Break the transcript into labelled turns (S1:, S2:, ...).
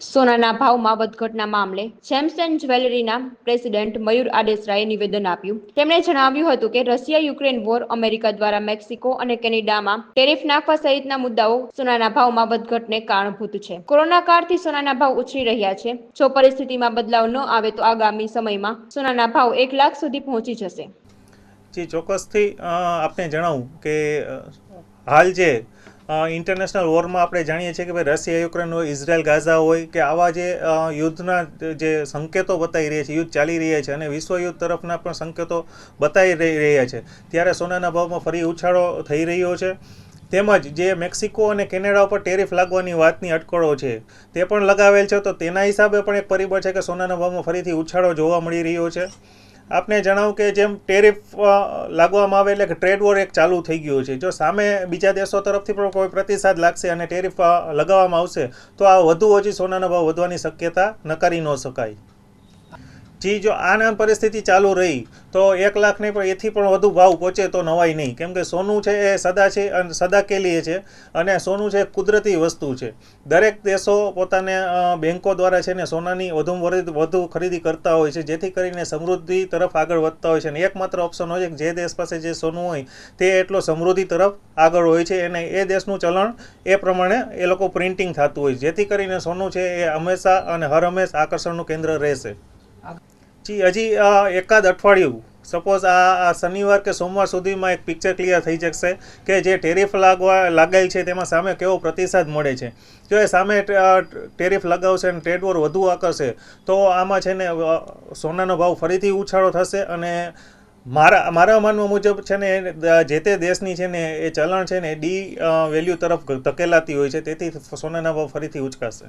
S1: સોનાના ભાવમાં વધઘટના મામલે સેમસન જ્વેલરીના પ્રેસિડેન્ટ મયુર આડેસરાએ નિવેદન આપ્યું. તેમણે જણાવ્યું હતું કે રશિયા યુક્રેન વોર અમેરિકા દ્વારા મેક્સિકો અને કેનેડામાં ટેરિફ નાખવા સહિતના મુદ્દાઓ સોનાના ભાવમાં વધઘટને કારણભૂત છે. કોરોના કાળથી સોનાના ભાવ ઉછળી રહ્યા છે. જો પરિસ્થિતિમાં બદલાવ ન આવે તો આગામી સમયમાં સોનાના ભાવ એક લાખ સુધી પહોંચી જશે.
S2: જી ચોક્કસથી અ, આપને જણાવું કે હાલ જે ઇન્ટરનેશનલ વોરમાં આપણે જાણીએ છીએ કે ભાઈ રશિયા, યુક્રેન હોય, ઇઝરાયલ, ગાઝા હોય કે આવા જે યુદ્ધના જે સંકેતો બતાવી રહ્યા છે, યુદ્ધ ચાલી રહ્યા છે અને વિશ્વ યુદ્ધ તરફના પણ સંકેતો બતાવી રહી- રહ્યા છે. ત્યારે સોનાના ભાવમાં ફરી ઉછાળો થઈ રહ્યો છે. તેમજ જે મેક્સિકો અને કેનેડા ઉપર ટેરિફ લાગવાની વાતની અટકળો છે, તે પણ લગાવેલ છે. તો તેના હિસાબે પણ એક પરિબળ છે કે સોનાના ભાવમાં ફરીથી ઉછાળો જોવા મળી રહ્યો છે. આપને જણાવું કે જેમ ટેરિફ લાગવામાં આવે એટલે કે ટ્રેડ વોર એક ચાલુ થઈ ગયું છે. જો સામે બીજા દેશો તરફથી પણ કોઈ પ્રતિસાદ લાગશે અને ટેરિફ લગાવવામાં આવશે, તો આ વધુ ઓછી સોનાના ભાવ વધવાની શક્યતા નકારી ન શકાય. જી, જો આના પરિસ્થિતિ ચાલુ રહી, તો એક લાખ નહીં પણ એથી પણ વધુ ભાવ પહોંચે તો નવાય નહીં. કેમ કે સોનું છે એ સદા છે અને સદા કેલીએ છે અને સોનું છે કુદરતી વસ્તુ છે. દરેક દેશો પોતાને બેન્કો દ્વારા છે ને સોનાની વધુમાં વધુ વધુ ખરીદી કરતા હોય છે, જેથી કરીને સમૃદ્ધિ તરફ આગળ વધતા હોય છે. અને એકમાત્ર ઓપ્શન હોય છે કે જે દેશ પાસે જે સોનું હોય, તે એટલો સમૃદ્ધિ તરફ આગળ હોય છે. અને એ દેશનું ચલણ એ પ્રમાણે એ લોકો પ્રિન્ટિંગ થતું હોય છે. જેથી કરીને સોનું છે એ હંમેશા અને હર હંમેશ આકર્ષણનું કેન્દ્ર રહેશે. જી, હજી એકાદ અઠવાડિયું. સપોઝ આ શનિવાર કે સોમવાર સુધીમાં એક પિક્ચર ક્લિયર થઈ જશે કે જે ટેરિફ લાગવા, લાગેલ છે તેમાં સામે કેવો પ્રતિસાદ મળે છે. જો એ સામે ટેરિફ લગાવશે અને ટ્રેડ વોર વધુ આકર્ષે, તો આમાં છે ને સોનાનો ભાવ ફરીથી ઉછાળો થશે અને મારા મારા માનવા મુજબ છે ને જે તે દેશની છે ને, એ ચલણ છે ને, ડી વેલ્યુ તરફ ધકેલાતી હોય છે, તેથી સોનાના ભાવ ફરીથી ઉચકાશે.